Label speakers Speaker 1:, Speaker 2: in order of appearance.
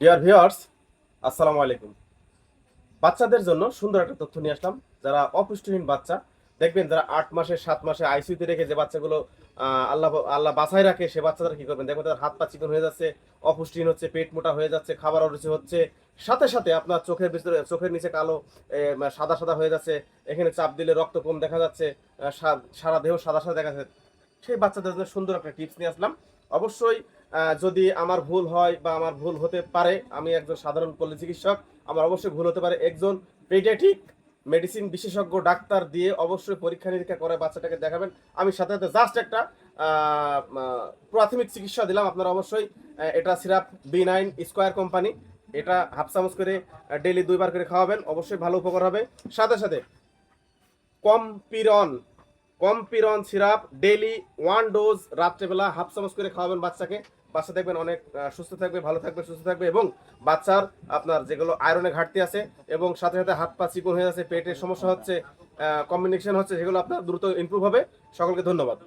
Speaker 1: Dear viewers আসসালামু আলাইকুম। বাচ্চাদের জন্য সুন্দর একটা তথ্য নিয়ে আসলাম। যারা অপুষ্টিহীন বাচ্চা, দেখবেন যারা আট মাসে, সাত মাসে আইসিইউতে রেখে যে বাচ্চাগুলো আল্লাহ আল্লাহ বাছাই রাখে, সে বাচ্চারা কি করবেন? দেখবেন তাদের হাত পা চিকন হয়ে যাচ্ছে, অপুষ্টিহীন হচ্ছে, পেট মোটা হয়ে যাচ্ছে, খাবার অরুচি হচ্ছে। সাথে সাথে আপনার চোখের ভিতরে, চোখের নিচে কালো সাদা সাদা হয়ে যাচ্ছে। এখানে চাপ দিলে রক্ত কম দেখা যাচ্ছে সারা দেহ সাদা সাদা দেখা যাচ্ছে। সেই বাচ্চাদের জন্য সুন্দর একটা টিপস নিয়ে আসলাম। অবশ্যই যদি আমার ভুল হয় বা আমার ভুল হতে পারে, আমি একজন সাধারণ পল্লী চিকিৎসক, আমার অবশ্যই ভুল হতে পারে। একজন পেডিয়াট্রিক মেডিসিন বিশেষজ্ঞ ডাক্তার দিয়ে অবশ্যই পরীক্ষা নিরীক্ষা করে বাচ্চাটাকে দেখাবেন। আমি সাথে সাথে জাস্ট একটা প্রাথমিক চিকিৎসা দিলাম। আপনারা অবশ্যই এটা syrup B nine square company, এটা হাফ চামচ করে ডেলি দুইবার করে খাওয়াবেন। অবশ্যই ভালো উপকার হবে। সাথে সাথে কম্পিরন কম্পিরন সিরাপ ডেলি ওয়ান ডোজ রাত্রেবেলা হাফ চামচ করে খাওয়াবেন বাচ্চাকে। বাচ্চা দেখবেন অনেক সুস্থ থাকবে, ভালো থাকবে, সুস্থ থাকবে এবং বাচ্চার আপনার যেগুলো আয়রনে ঘাটতি আছে এবং সাথে সাথে হাত পা চিকন হয়ে যাচ্ছে পেটের সমস্যা হচ্ছে কম্বিনেশন হচ্ছে, সেগুলো আপনার দ্রুত ইম্প্রুভ হবে। সকলকে ধন্যবাদ।